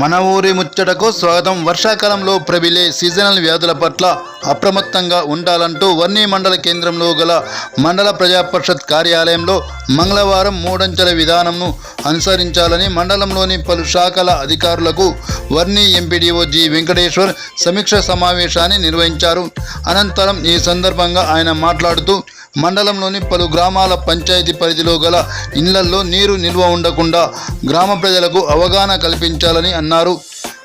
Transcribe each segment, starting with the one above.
మన ఊరి ముచ్చటకు స్వాగతం. వర్షాకాలంలో ప్రబిలే సీజనల్ వ్యాధుల పట్ల అప్రమత్తంగా ఉండాలంటూ వర్ణి మండల కేంద్రంలో గల మండల ప్రజా పరిషత్ కార్యాలయంలో మంగళవారం మూడంచెల విధానంను అనుసరించాలని మండలంలోని పలు శాఖల అధికారులకు వర్ణి ఎంపీడీఓ జి వెంకటేశ్వర్ సమీక్ష సమావేశాన్ని నిర్వహించారు. అనంతరం ఈ సందర్భంగా ఆయన మాట్లాడుతూ మండలంలోని పలు గ్రామాల పంచాయతీ పరిధిలో గల ఇళ్ళల్లో నీరు నిల్వ ఉండకుండా గ్రామ ప్రజలకు అవగాహన కల్పించాలని అన్నారు.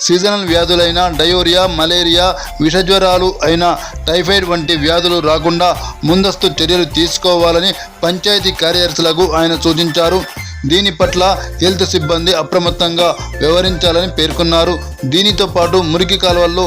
సీజనల్ వ్యాధులైన డయోరియా మలేరియా విషజ్వరాలు అయిన టైఫాయిడ్ వంటి వ్యాధులు రాకుండా ముందస్తు చర్యలు తీసుకోవాలని పంచాయతీ కార్యదర్శులకు ఆయన సూచించారు. దీని పట్ల హెల్త్ సిబ్బంది అప్రమత్తంగా వ్యవహరించాలని పేర్కొన్నారు. దీనితో పాటు మురికి కాలువల్లో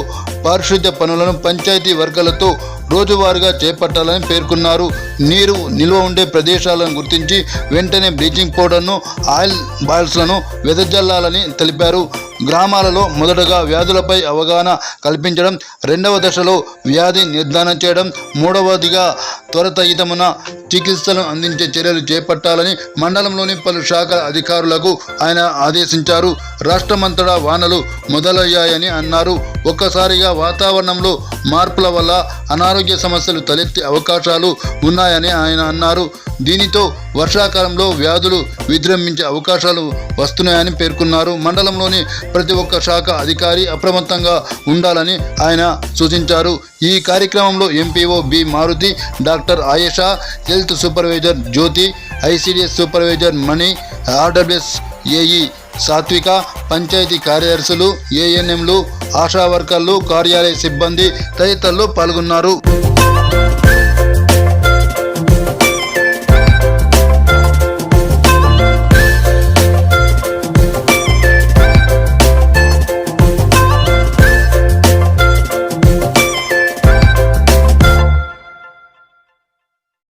పారిశుద్ధ్య పనులను పంచాయతీ వర్గాలతో రోజువారీగా చేపట్టాలని పేర్కొన్నారు. నీరు నిల్వ ఉండే ప్రదేశాలను గుర్తించి వెంటనే బ్లీచింగ్ పౌడర్ను ఆయిల్ బాయిల్స్లను వెదజల్లాలని తెలిపారు. గ్రామాలలో మొదటగా వ్యాధులపై అవగాహన కల్పించడం రెండవ దశలో వ్యాధి నిర్ధారణ చేయడం మూడవదిగా త్వరితగితమున చికిత్సలను అందించే చర్యలు చేపట్టాలని మండలంలోని పలు శాఖల అధికారులకు ఆయన ఆదేశించారు. రాష్ట్రమంతటా వానలు మొదలయ్యాయని అన్నారు. ఒక్కసారిగా వాతావరణంలో మార్పుల వల్ల అనారోగ్య సమస్యలు తలెత్తే అవకాశాలు ఉన్నాయని ఆయన అన్నారు. దీనితో వర్షాకాలంలో వ్యాధులు విజృంభించే అవకాశాలు వస్తున్నాయని పేర్కొన్నారు. మండలంలోని ప్రతి ఒక్క శాఖ అధికారి అప్రమత్తంగా ఉండాలని ఆయన సూచించారు. ఈ కార్యక్రమంలో MPO B Maruti doctor Ayesha health supervisor Jyothi ICDS supervisor Mani RWS AE Sathvika panchayat కార్యదర్శులు ఏఎన్ఎంలు ఆశా వర్కర్లు కార్యాలయ సిబ్బంది తదితరులు పాల్గొన్నారు.